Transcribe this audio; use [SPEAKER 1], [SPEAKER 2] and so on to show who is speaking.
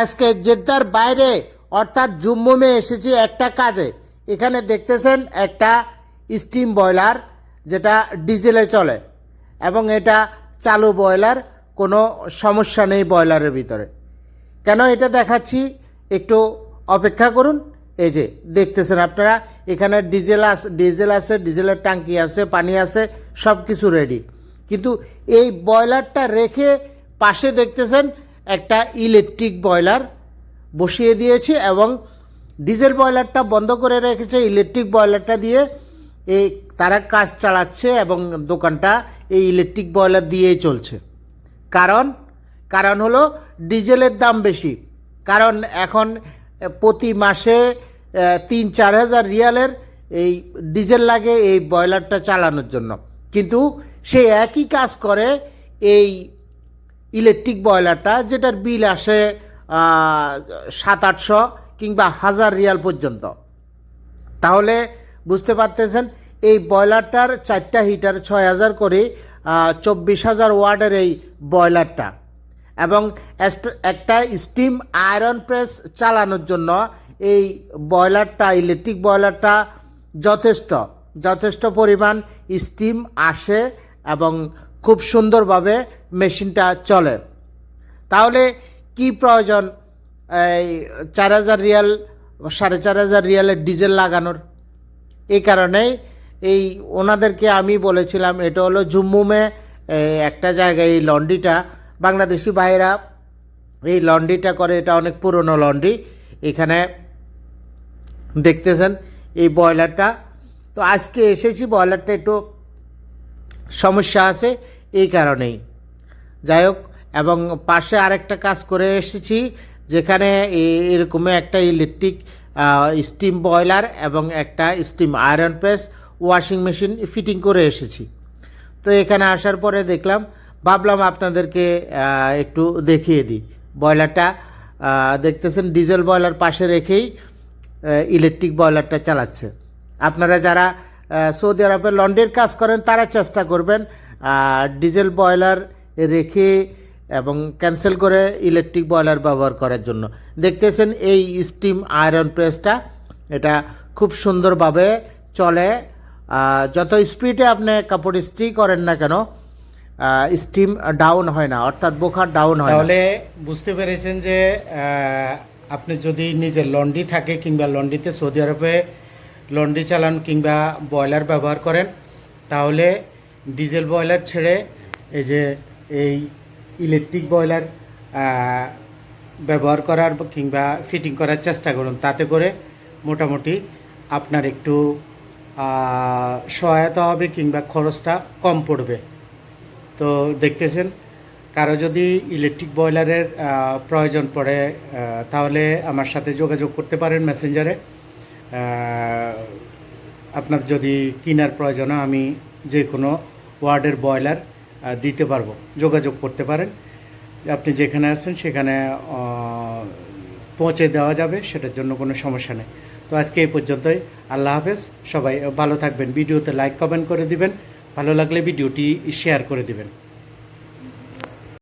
[SPEAKER 1] আজকে জেদ্দার বাইরে, অর্থাৎ জুম্মুমে এসেছি একটা কাজে। এখানে দেখতেছেন একটা স্টিম বয়লার যেটা ডিজেলে চলে, এবং এটা চালু বয়লার কোনো সমস্যা নেই বয়লারের ভিতরে। কেন এটা দেখাচ্ছি? একটু অপেক্ষা করুন। এই যে, দেখতেছেন আপনারা, এখানে ডিজেল আস, ডিজেল আছে, ডিজেলের ট্যাঙ্কি আছে, পানি আছে সব কিছু রেডি কিন্তু এই বয়লারটা রেখে পাশে দেখতেছেন একটা ইলেকট্রিক বয়লার বসিয়ে দিয়েছি এবং ডিজেল বয়লারটা বন্ধ করে রেখেছে। ইলেকট্রিক বয়লারটা দিয়ে এই তারা কাজ চালাচ্ছে এবং দোকানটা এই ইলেকট্রিক বয়লার দিয়েই চলছে। কারণ কারণ হলো ডিজেলের দাম বেশি। কারণ এখন প্রতি মাসে তিন চার হাজার রিয়ালের এই ডিজেল লাগে এই বয়লারটা চালানোর জন্য। কিন্তু সে একই কাজ করে এই ইলেকট্রিক বয়লারটা যেটার বিল আসে সাত, আটশো কিংবা হাজার রিয়াল পর্যন্ত। তাহলে বুঝতে পারতেছেন, এই বয়লারটার চারটা হিটার ছয় হাজার করে চব্বিশ হাজার ওয়ার্ডের এই বয়লারটা এবং একটা স্টিম আয়রন প্রেস চালানোর জন্য এই বয়লারটা ইলেকট্রিক বয়লারটা যথেষ্ট যথেষ্ট পরিমাণ স্টিম আসে এবং খুব সুন্দরভাবে মেশিনটা চলে। তাহলে কি প্রয়োজন? এই চার হাজার রিয়াল, সাড়ে চার হাজার রিয়ালের ডিজেল লাগানোর। এই কারণেই এই ওনাদেরকে আমি বলেছিলাম, এটা হলো জুম্মুমে একটা জায়গায় এই লন্ড্রিটা বাংলাদেশি ভাইরা এই লন্ড্রিটা করে, এটা অনেক পুরনো লন্ড্রি এখানে দেখতেছেন এই বয়লারটা তো আজকে এসেছি বয়লারটা একটু সমস্যা আছে। এই কারণেই। যাই হোক, এবং পাশে আরেকটা কাজ করে এসেছি, যেখানে এরকমই একটা ইলেকট্রিক স্টিম বয়লার এবং একটা steam iron press, washing machine fitting করে এসেছি। তো এখানে আসার পরে দেখলাম, ভাবলাম আপনাদেরকে একটু দেখিয়ে দিই। বয়লারটা দেখতেছেন, ডিজেল বয়লার পাশে রেখেই ইলেকট্রিক বয়লারটা চালাচ্ছে। আপনারা যারা সৌদি আরবে লন্ড্রির কাজ করেন, তারা চেষ্টা করবেন ডিজেল বয়লার রেখে এবং ক্যান্সেল করে ইলেকট্রিক বয়লার ব্যবহার করার জন্য। দেখতেছেন এই স্টিম আয়রন প্রেসটা, এটা খুব সুন্দরভাবে চলে। যত স্পিডে আপনি কাপড় ইস্ত্রি করেন না কেন স্টিম ডাউন হয় না, অর্থাৎ বোখার ডাউন হয় তাহলে বুঝতে পেরেছেন যে আপনি যদি নিজের লন্ডি থাকে কিংবা লন্ডিতে সৌদি আরবে লন্ড্রি চালান কিংবা বয়লার ব্যবহার করেন, তাহলে ডিজেল বয়লার ছেড়ে এই যে এই ইলেকট্রিক বয়লার ব্যবহার করার কিংবা ফিটিং করার চেষ্টা করুন। তাতে করে মোটামুটি আপনার একটু সহায়তা হবে কিংবা খরচটা কম পড়বে। তো দেখতেছেন, কারও যদি ইলেকট্রিক বয়লারের প্রয়োজন পড়ে তাহলে আমার সাথে যোগাযোগ করতে পারেন মেসেঞ্জারে। আপনার যদি কেনার প্রয়োজন আমি যে কোনো ওয়ার্ডের বয়লার দিতে পারব, যোগাযোগ করতে পারেন। আপনি যেখানে আছেন সেখানে পৌঁছে দেওয়া যাবে, সেটার জন্য কোনো সমস্যা নেই। তো আজকে এই পর্যন্তই, আল্লাহ হাফেজ, সবাই ভালো থাকবেন, ভিডিওতে লাইক কমেন্ট করে দিবেন, ভালো লাগলে ভিডিওটি শেয়ার করে দিবেন।